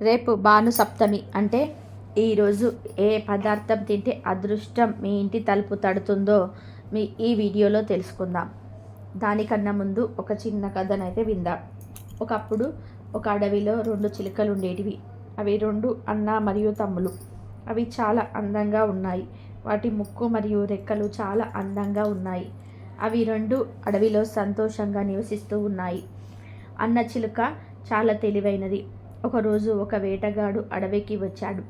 రేపు భాను సప్తమి అంటే ఈరోజు ఏ పదార్థం తింటే అదృష్టం మీ ఇంటి తలుపు తడుతుందో మీ ఈ వీడియోలో తెలుసుకుందాం. దానికన్నా ముందు ఒక చిన్న కథనైతే విందాం. ఒకప్పుడు ఒక అడవిలో రెండు చిలుకలు ఉండేటివి. అవి రెండు అన్న మరియు తమ్ములు. అవి చాలా అందంగా ఉన్నాయి. వాటి ముక్కు మరియు రెక్కలు చాలా అందంగా ఉన్నాయి. అవి రెండు అడవిలో సంతోషంగా నివసిస్తూ ఉన్నాయి. అన్న చిలుక చాలా తెలివైనది. ఒకరోజు ఒక వేటగాడు అడవికి వచ్చాడు.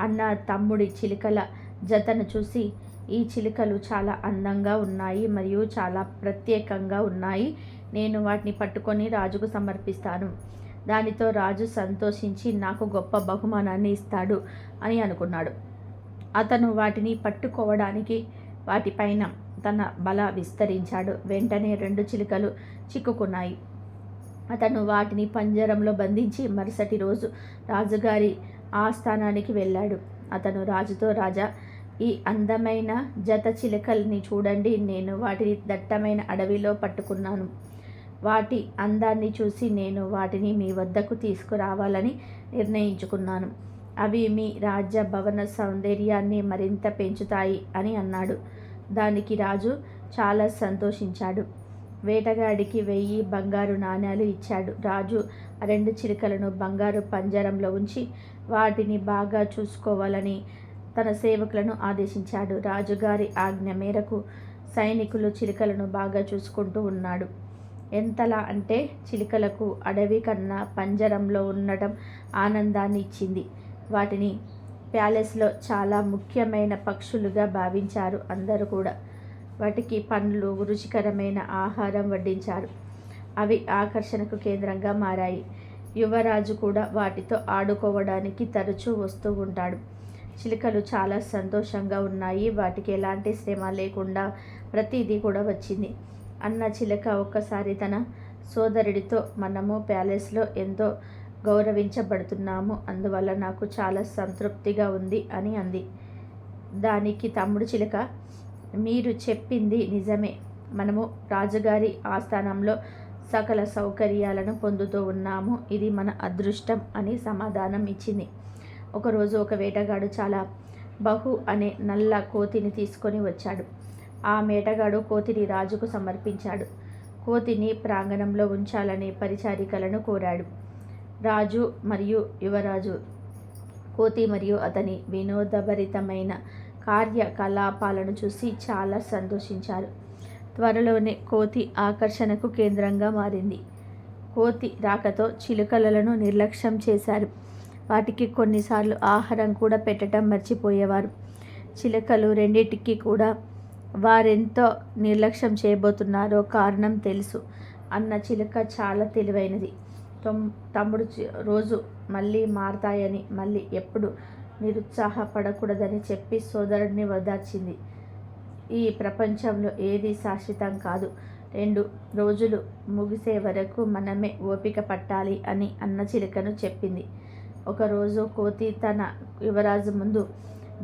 అన్న తమ్ముడి చిలుకల జతను చూసి ఈ చిలుకలు చాలా అందంగా ఉన్నాయి మరియు చాలా ప్రత్యేకంగా ఉన్నాయి. నేను వాటిని పట్టుకొని రాజుకు సమర్పిస్తాను. దానితో రాజు సంతోషించి నాకు గొప్ప బహుమానాన్ని ఇస్తాడు అని అనుకున్నాడు. అతను వాటిని పట్టుకోవడానికి వాటిపైన తన బల విస్తరించాడు. వెంటనే రెండు చిలుకలు చిక్కుకున్నాయి. అతను వాటిని పంజరంలో బంధించి మరుసటి రోజు రాజుగారి ఆస్థానానికి వెళ్ళాడు. అతను రాజుతో రాజా ఈ అందమైన జత చిలకల్ని చూడండి. నేను వాటిని దట్టమైన అడవిలో పట్టుకున్నాను. వాటి అందాన్ని చూసి నేను వాటిని మీ వద్దకు తీసుకురావాలని నిర్ణయించుకున్నాను. అవి మీ రాజ్య భవన సౌందర్యాన్ని మరింత పెంచుతాయి అని అన్నాడు. దానికి రాజు చాలా సంతోషించాడు. వేటగాడికి వెయ్యి బంగారు నాణ్యాలు ఇచ్చాడు. రాజు ఆ రెండు చిలుకలను బంగారు పంజరంలో ఉంచి వాటిని బాగా చూసుకోవాలని తన సేవకులను ఆదేశించాడు. రాజుగారి ఆజ్ఞ మేరకు సైనికులు చిలుకలను బాగా చూసుకుంటూ ఉన్నాడు. ఎంతలా అంటే చిలుకలకు అడవి కన్నా పంజరంలో ఉండటం ఆనందాన్ని ఇచ్చింది. వాటిని ప్యాలెస్లో చాలా ముఖ్యమైన పక్షులుగా భావించారు అందరూ కూడా. వాటికి పండ్లు రుచికరమైన ఆహారం వడ్డించారు. అవి ఆకర్షణకు కేంద్రంగా మారాయి. యువరాజు కూడా వాటితో ఆడుకోవడానికి తరచూ వస్తూ ఉంటాడు. చిలుకలు చాలా సంతోషంగా ఉన్నాయి. వాటికి ఎలాంటి శ్రమ లేకుండా ప్రతిదీ కూడా వచ్చింది. అన్న చిలక ఒక్కసారి తన సోదరుడితో మనము ప్యాలెస్లో ఎంతో గౌరవించబడుతున్నాము. అందువల్ల నాకు చాలా సంతృప్తిగా ఉంది అని అంది. దానికి తమ్ముడు చిలక మీరు చెప్పింది నిజమే. మనము రాజుగారి ఆస్థానంలో సకల సౌకర్యాలను పొందుతూ ఉన్నాము. ఇది మన అదృష్టం అని సమాధానం ఇచ్చింది. ఒకరోజు ఒక వేటగాడు చాలా బహు అనే నల్ల కోతిని తీసుకొని వచ్చాడు. ఆ మేటగాడు కోతిని రాజుకు సమర్పించాడు. కోతిని ప్రాంగణంలో ఉంచాలని పరిచారికలను కోరాడు. రాజు మరియు యువరాజు కోతి మరియు అతని వినోదభరితమైన కార్యకలాపాలను చూసి చాలా సంతోషించారు. త్వరలోనే కోతి ఆకర్షణకు కేంద్రంగా మారింది. కోతి రాకతో చిలుకలను నిర్లక్ష్యం చేశారు. వాటికి కొన్నిసార్లు ఆహారం కూడా పెట్టడం మర్చిపోయేవారు. చిలుకలు రెండింటికి కూడా వారెంతో నిర్లక్ష్యం చేయబోతున్నారో కారణం తెలుసు. అన్న చిలుక చాలా తెలివైనది. తమ్ముడు రోజు మళ్ళీ మారతాయని మళ్ళీ ఎప్పుడు నిరుత్సాహపడకూడదని చెప్పి సోదరుడిని వదార్చింది ఈ ప్రపంచంలో ఏది శాశ్వతం కాదు. రెండు రోజులు ముగిసే వరకు మనమే ఓపిక పట్టాలి అని అన్న చిలుకను చెప్పింది. ఒకరోజు కోతి తన యువరాజు ముందు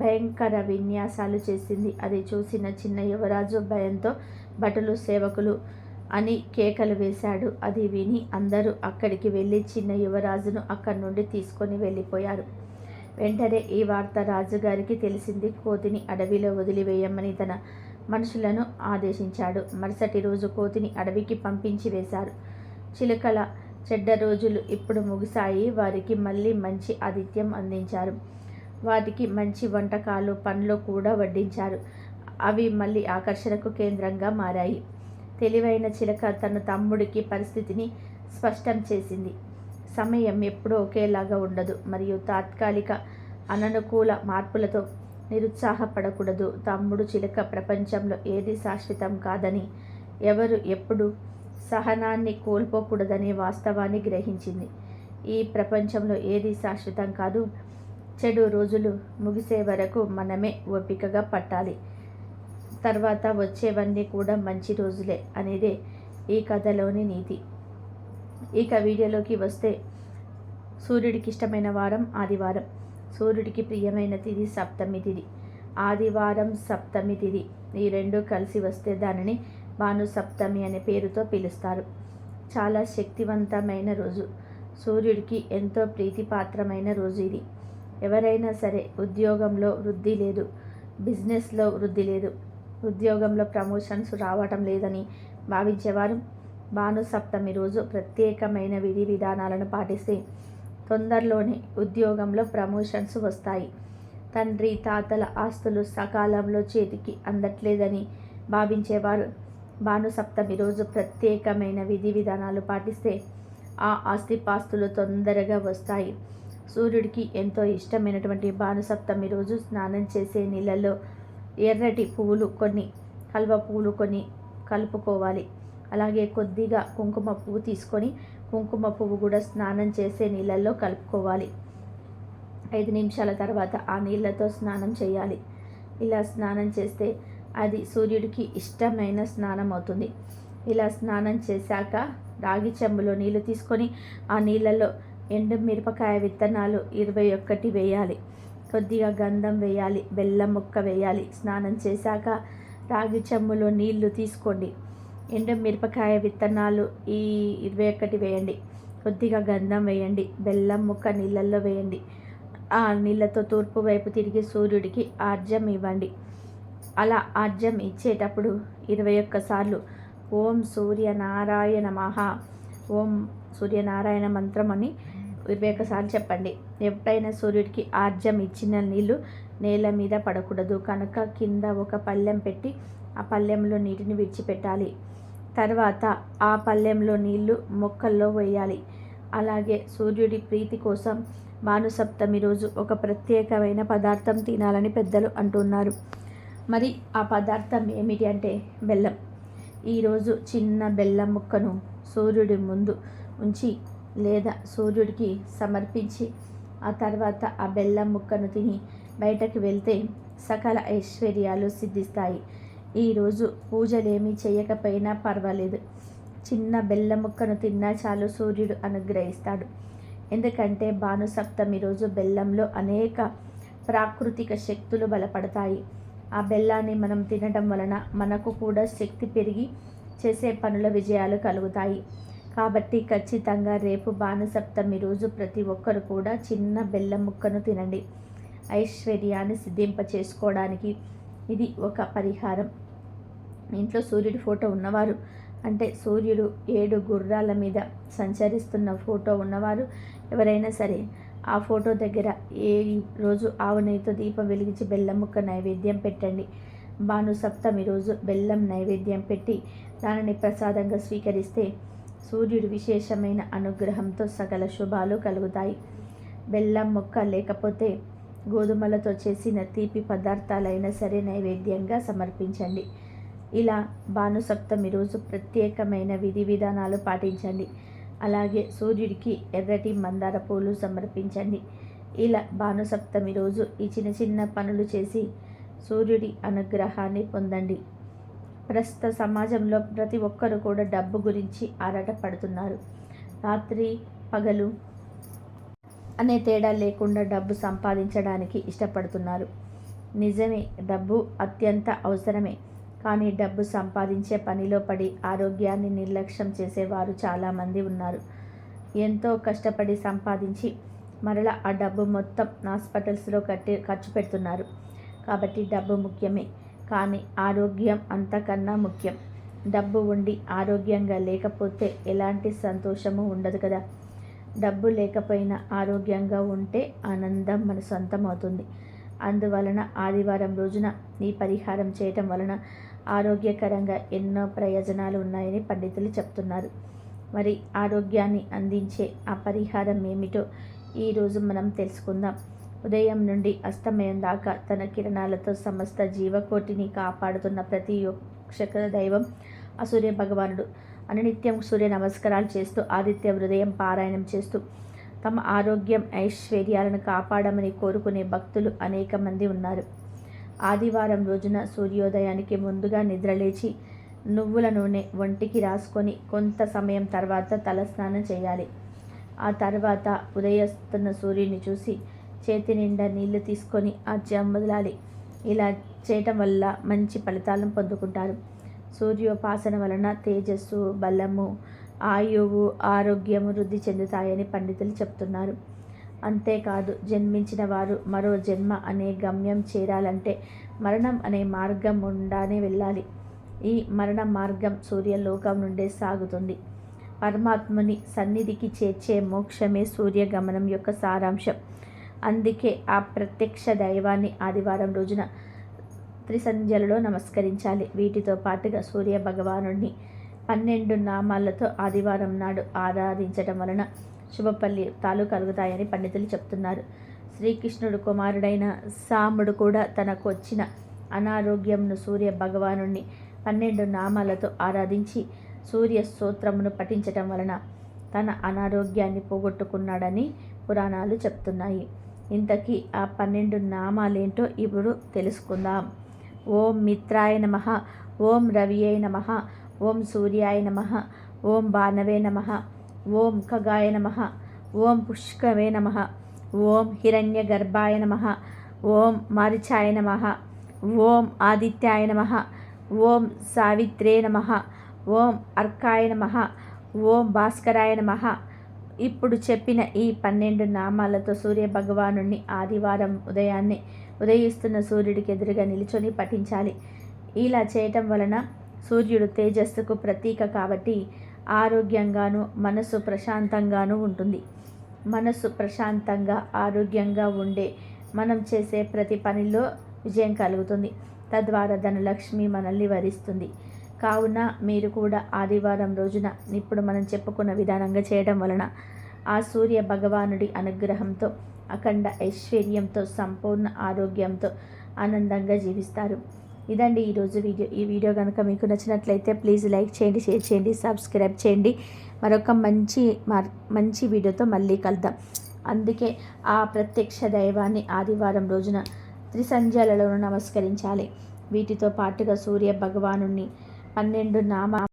భయంకర విన్యాసాలు చేసింది. అది చూసిన చిన్న యువరాజు భయంతో భటులు సేవకులు అని కేకలు వేశాడు. అది విని అందరూ అక్కడికి వెళ్ళి చిన్న యువరాజును అక్కడి నుండి తీసుకొని వెళ్ళిపోయారు. వెంటనే ఈ వార్త రాజుగారికి తెలిసింది. కోతిని అడవిలో వదిలివేయమని తన మనుషులను ఆదేశించాడు. మరుసటి రోజు కోతిని అడవికి పంపించి వేశారు. చిలుకల చెడ్డ రోజులు ఇప్పుడు ముగిశాయి. వారికి మళ్ళీ మంచి ఆతిథ్యం అందించారు. వాటికి మంచి వంటకాలు పండ్లు కూడా వడ్డించారు. అవి మళ్ళీ ఆకర్షణకు కేంద్రంగా మారాయి. తెలివైన చిలక తన తమ్ముడికి పరిస్థితిని స్పష్టం చేసింది. సమయం ఎప్పుడూ ఒకేలాగా ఉండదు. మరియు తాత్కాలిక అననుకూల మార్పులతో నిరుత్సాహపడకూడదు. తమ్ముడు చిలక ప్రపంచంలో ఏది శాశ్వతం కాదని ఎవరు ఎప్పుడు సహనాన్ని కోల్పోకూడదనే వాస్తవాన్ని గ్రహించింది. ఈ ప్రపంచంలో ఏది శాశ్వతం కాదు చెడు రోజులు ముగిసే వరకు మనమే ఓపికగా పట్టాలి. తర్వాత వచ్చేవన్నీ కూడా మంచి రోజులే అనేదే ఈ కథలోని నీతి. ఇక వీడియోలోకి వస్తే సూర్యుడికి ఇష్టమైన వారం ఆదివారం. సూర్యుడికి ప్రియమైన తిది సప్తమి తిది ఆదివారం సప్తమి తిది ఈ రెండు కలిసి వస్తే దానిని భాను సప్తమి అనే పేరుతో పిలుస్తారు. చాలా శక్తివంతమైన రోజు. సూర్యుడికి ఎంతో ప్రీతిపాత్రమైన రోజు ఇది. ఎవరైనా సరే ఉద్యోగంలో వృద్ధి లేదు. బిజినెస్లో వృద్ధి లేదు. ఉద్యోగంలో ప్రమోషన్స్ రావటం లేదని భావించేవారు. భాను సప్తమి రోజు ప్రత్యేకమైన విధి విధానాలను పాటిస్తే తొందరలోనే ఉద్యోగంలో ప్రమోషన్స్ వస్తాయి. తండ్రి తాతల ఆస్తులు సకాలంలో చేతికి అందట్లేదని భావించేవారు. భానుసప్తమి రోజు ప్రత్యేకమైన విధి విధానాలు పాటిస్తే ఆ ఆస్తిపాస్తులు తొందరగా వస్తాయి. సూర్యుడికి ఎంతో ఇష్టమైనటువంటి భానుసప్తమి రోజు స్నానం చేసే నీళ్ళల్లో ఎర్రటి పువ్వులు కొన్ని కల్వ పువ్వులు కొన్ని కలుపుకోవాలి. అలాగే కొద్దిగా కుంకుమ పువ్వు తీసుకొని కుంకుమ పువ్వు కూడా స్నానం చేసే నీళ్ళల్లో కలుపుకోవాలి. ఐదు నిమిషాల తర్వాత ఆ నీళ్ళతో స్నానం చేయాలి. ఇలా స్నానం చేస్తే అది సూర్యుడికి ఇష్టమైన స్నానం అవుతుంది. ఇలా స్నానం చేశాక రాగి చెంబులో నీళ్ళు తీసుకొని ఆ నీళ్ళలో ఎండు మిరపకాయ విత్తనాలు ఇరవై ఒక్కటి వేయాలి. కొద్దిగా గంధం వేయాలి బెల్లం ముక్క వేయాలి. స్నానం చేశాక రాగి చెంబులో నీళ్ళు తీసుకోండి. ఎండు మిరపకాయ విత్తనాలు ఈ ఇరవై ఒక్కటి వేయండి. కొద్దిగా గంధం వేయండి. బెల్లం ముక్క నీళ్ళల్లో వేయండి. ఆ నీళ్ళతో తూర్పు వైపు తిరిగి సూర్యుడికి ఆర్జం ఇవ్వండి. అలా ఆర్జం ఇచ్చేటప్పుడు ఇరవై ఒక్కసార్లు ఓం సూర్యనారాయణ మహా ఓం సూర్యనారాయణ మంత్రం అని ఇరవై చెప్పండి. ఎప్పుడైనా సూర్యుడికి ఆర్జం ఇచ్చిన నీళ్ళు నేల మీద పడకూడదు. కనుక కింద ఒక పళ్ళెం పెట్టి ఆ పళ్ళెంలో నీటిని విడిచిపెట్టాలి. తర్వాత ఆ పళ్ళెంలో నీళ్ళు మొక్కల్లో వేయాలి. అలాగే సూర్యుడి ప్రీతి కోసం భానుసప్తమి రోజు ఒక ప్రత్యేకమైన పదార్థం తినాలని పెద్దలు అంటున్నారు. మరి ఆ పదార్థం ఏమిటి అంటే బెల్లం. ఈరోజు చిన్న బెల్లం ముక్కను సూర్యుడి ముందు ఉంచి లేదా సూర్యుడికి సమర్పించి ఆ తర్వాత ఆ బెల్లం ముక్కను తిని బయటకు వెళ్తే సకల ఐశ్వర్యాలు సిద్ధిస్తాయి. ఈరోజు పూజలేమీ చేయకపోయినా పర్వాలేదు. చిన్న బెల్లం ముక్కను తిన్నా చాలు సూర్యుడు అనుగ్రహిస్తాడు. ఎందుకంటే భానుసప్తమి రోజు బెల్లంలో అనేక ప్రాకృతిక శక్తులు బలపడతాయి. ఆ బెల్లాన్ని మనం తినడం వలన మనకు కూడా శక్తి పెరిగి చేసే పనుల విజయాలు కలుగుతాయి. కాబట్టి ఖచ్చితంగా రేపు బాణసప్తమి రోజు ప్రతి ఒక్కరు కూడా చిన్న బెల్లం ముక్కను తినండి. ఐశ్వర్యాన్ని సిద్ధింప చేసుకోవడానికి ఇది ఒక పరిహారం. ఇంట్లో సూర్యుడి ఫోటో ఉన్నవారు అంటే సూర్యుడు ఏడు గుర్రాల మీద సంచరిస్తున్న ఫోటో ఉన్నవారు ఎవరైనా సరే ఆ ఫోటో దగ్గర ఏ రోజు ఆవు నెయ్యితో దీపం వెలిగించి బెల్లం ముక్క నైవేద్యం పెట్టండి. భాను సప్తమి రోజు బెల్లం నైవేద్యం పెట్టి దానిని ప్రసాదంగా స్వీకరిస్తే సూర్యుడు విశేషమైన అనుగ్రహంతో సకల శుభాలు కలుగుతాయి. బెల్లం మొక్క లేకపోతే గోధుమలతో చేసిన తీపి పదార్థాలైనా సరే నైవేద్యంగా సమర్పించండి. ఇలా భానుసప్తమి రోజు ప్రత్యేకమైన విధి విధానాలు పాటించండి. అలాగే సూర్యుడికి ఎర్రటి మందార పూలు సమర్పించండి. ఇలా భానుసప్తమి రోజు ఈ చిన్న చిన్న పనులు చేసి సూర్యుడి అనుగ్రహాన్ని పొందండి. ప్రస్తుత సమాజంలో ప్రతి ఒక్కరు కూడా డబ్బు గురించి ఆరాటపడుతున్నారు రాత్రి పగలు అనే తేడా లేకుండా డబ్బు సంపాదించడానికి ఇష్టపడుతున్నారు. నిజమే డబ్బు అత్యంత అవసరమే. కానీ డబ్బు సంపాదించే పనిలో పడి ఆరోగ్యాన్ని నిర్లక్ష్యం చేసేవారు చాలామంది ఉన్నారు. ఎంతో కష్టపడి సంపాదించి మరలా ఆ డబ్బు మొత్తం హాస్పిటల్స్లో కట్టి ఖర్చు పెడుతున్నారు. కాబట్టి డబ్బు ముఖ్యమే. కానీ ఆరోగ్యం అంతకన్నా ముఖ్యం. డబ్బు ఉండి ఆరోగ్యంగా లేకపోతే ఎలాంటి సంతోషము ఉండదు కదా. డబ్బు లేకపోయినా ఆరోగ్యంగా ఉంటే ఆనందం మన సొంతం అవుతుంది అందువలన ఆదివారం రోజున ఈ పరిహారం చేయటం వలన ఆరోగ్యకరంగా ఎన్నో ప్రయోజనాలు ఉన్నాయని పండితులు చెప్తున్నారు. మరి ఆరోగ్యాన్ని అందించే ఆ పరిహారం ఏమిటో ఈరోజు మనం తెలుసుకుందాం. ఉదయం నుండి అస్తమయం దాకా తన కిరణాలతో సమస్త జీవకోటిని కాపాడుతున్న ప్రతి ఒక్క దైవం ఆ సూర్య భగవానుడు. అనునిత్యం సూర్య నమస్కారాలు చేస్తూ ఆదిత్య హృదయం పారాయణం చేస్తూ తమ ఆరోగ్యం ఐశ్వర్యాలను కాపాడమని కోరుకునే భక్తులు అనేక మంది ఉన్నారు. ఆదివారం రోజున సూర్యోదయానికి ముందుగా నిద్రలేచి నువ్వుల నూనె ఒంటికి రాసుకొని కొంత సమయం తర్వాత తలస్నానం చేయాలి. ఆ తర్వాత ఉదయస్తున్న సూర్యుని చూసి చేతి నిండా నీళ్ళు తీసుకొని ఆ వదలాలి. ఇలా చేయటం వల్ల మంచి ఫలితాలను పొందుకుంటారు. సూర్యోపాసన వలన తేజస్సు బలము ఆయువు ఆరోగ్యము వృద్ధి చెందుతాయని పండితులు చెప్తున్నారు. అంతేకాదు జన్మించిన వారు మరో జన్మ అనే గమ్యం చేరాలంటే మరణం అనే మార్గం ఉండానే వెళ్ళాలి. ఈ మరణ మార్గం సూర్యలోకం నుండే సాగుతుంది. పరమాత్ముని సన్నిధికి చేర్చే మోక్షమే సూర్యగమనం యొక్క సారాంశం. అందుకే ఆ ప్రత్యక్ష దైవాన్ని ఆదివారం రోజున త్రిసంధ్యలలో నమస్కరించాలి. వీటితో పాటుగా సూర్య భగవానుడిని పన్నెండు నామాలతో ఆదివారం నాడు ఆరాధించడం వలన శుభ ఫలితాలు కలుగుతాయని పండితులు చెప్తున్నారు. శ్రీకృష్ణుడు కుమారుడైన సాముడు కూడా తనకు వచ్చిన అనారోగ్యంను సూర్య భగవానుణ్ణి పన్నెండు నామాలతో ఆరాధించి సూర్య స్తోత్రమును పఠించటం వలన తన అనారోగ్యాన్ని పోగొట్టుకున్నాడని పురాణాలు చెప్తున్నాయి. ఇంతకీ ఆ పన్నెండు నామాలేంటో ఇప్పుడు తెలుసుకుందాం ఓం మిత్రాయ నమ ఓం రవియే నమ ఓం సూర్యాయ నమ ఓం బాణవే నమ ఓం ఖగాయ నమ ఓం పుష్కవే నమ ఓం హిరణ్య గర్భాయ నమ ఓం మారిచాయ నమ ఓం ఆదిత్యాయ నమ ఓం సావిత్రే నమ ఓం అర్కాయ నమ ఓం భాస్కరాయ నమ ఇప్పుడు చెప్పిన ఈ పన్నెండు నామాలతో సూర్య భగవాను ఆదివారం ఉదయాన్నే ఉదయిస్తున్న సూర్యుడికి ఎదురుగా నిలుచొని పఠించాలి. ఇలా చేయటం వలన సూర్యుడు తేజస్సుకు ప్రతీక కాబట్టి ఆరోగ్యంగాను మనసు ప్రశాంతంగాను ఉంటుంది. మనసు ప్రశాంతంగా ఆరోగ్యంగా ఉండే మనం చేసే ప్రతి పనిలో విజయం కలుగుతుంది. తద్వారా ధనలక్ష్మి మనల్ని వరిస్తుంది. కావున మీరు కూడా ఆదివారం రోజున ఇప్పుడు మనం చెప్పుకున్న విధానంగా చేయడం వలన ఆ సూర్య భగవానుడి అనుగ్రహంతో అఖండ ఐశ్వర్యంతో సంపూర్ణ ఆరోగ్యంతో ఆనందంగా జీవిస్తారు. ఇదండి ఈరోజు వీడియో. ఈ వీడియో కనుక మీకు నచ్చినట్లయితే ప్లీజ్ లైక్ చేయండి షేర్ చేయండి సబ్స్క్రైబ్ చేయండి. మరొక మంచి మంచి వీడియోతో మళ్ళీ కలుద్దాం. అందుకే ఆ ప్రత్యక్ష దైవాన్ని ఆదివారం రోజున త్రిసంధ్యాలలో నమస్కరించాలి. వీటితో పాటుగా సూర్య భగవానుణ్ణి పన్నెండు నామ